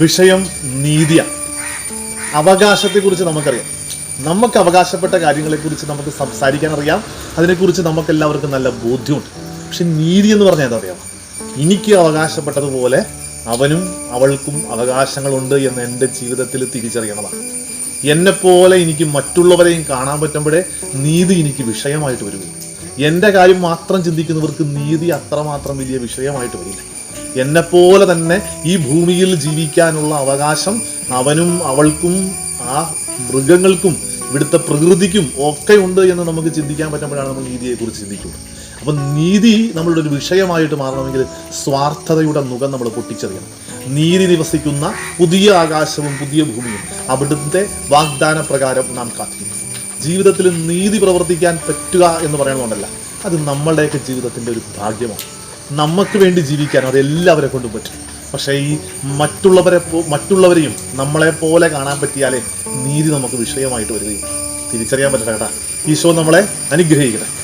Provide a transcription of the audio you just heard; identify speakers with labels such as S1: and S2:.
S1: വിഷയം നീതിയാണ്. അവകാശത്തെക്കുറിച്ച് നമുക്കറിയാം. നമുക്ക് അവകാശപ്പെട്ട കാര്യങ്ങളെക്കുറിച്ച് നമുക്ക് സംസാരിക്കാൻ അറിയാം അതിനെക്കുറിച്ച് നമുക്ക് എല്ലാവർക്കും നല്ല ബോധ്യമുണ്ട്. പക്ഷെ നീതി എന്ന് പറഞ്ഞാൽ എന്താ അറിയാമോ? എനിക്ക് അവകാശപ്പെട്ടതുപോലെ അവനും അവൾക്കും അവകാശങ്ങളുണ്ട് എന്ന് എന്റെ ജീവിതത്തിൽ തിരിച്ചറിയണതാണ്. എന്നെപ്പോലെ എനിക്ക് മറ്റുള്ളവരെയും കാണാൻ പറ്റുമ്പോഴേ നീതി എനിക്ക് വിഷയമായിട്ട് വരും എന്റെ കാര്യം മാത്രം ചിന്തിക്കുന്നവർക്ക് നീതി അത്രമാത്രം വലിയ വിഷയമായിട്ട് വരില്ല. എന്നെപ്പോലെ തന്നെ ഈ ഭൂമിയിൽ ജീവിക്കാനുള്ള അവകാശം അവനും അവൾക്കും ആ മൃഗങ്ങൾക്കും ഇവിടുത്തെ പ്രകൃതിക്കും ഒക്കെ ഉണ്ട് എന്ന് നമുക്ക് ചിന്തിക്കാൻ പറ്റുമ്പോഴാണ് നമ്മൾ നീതിയെക്കുറിച്ച് ചിന്തിക്കുന്നത്. അപ്പം നീതി നമ്മളുടെ ഒരു വിഷയമായിട്ട് മാറണമെങ്കിൽ സ്വാർത്ഥതയുടെ മുഖം നമ്മൾ പൊട്ടിച്ചെറിയണം. നീതി നിവസിക്കുന്ന പുതിയ ആകാശവും പുതിയ ഭൂമിയും അവിടുത്തെ വാഗ്ദാന പ്രകാരം നാം കാത്തിരിക്കും ജീവിതത്തിൽ നീതി പ്രവർത്തിക്കാൻ പറ്റുക എന്ന് പറയണമെന്നല്ല അത് നമ്മളുടെയൊക്കെ ജീവിതത്തിന്റെ ഒരു ഭാഗ്യമാണ്. നമുക്ക് വേണ്ടി ജീവിക്കാൻ അത് എല്ലാവരെ കൊണ്ടും പറ്റും. പക്ഷേ ഈ മറ്റുള്ളവരെ മറ്റുള്ളവരെയും നമ്മളെ പോലെ കാണാൻ പറ്റിയാലേ നീതി നമുക്ക് വിഷയമായിട്ട് വരികയും തിരിച്ചറിയാൻ പറ്റട്ടെ കേട്ടാ. ഈശോ നമ്മളെ അനുഗ്രഹിക്കട്ടെ.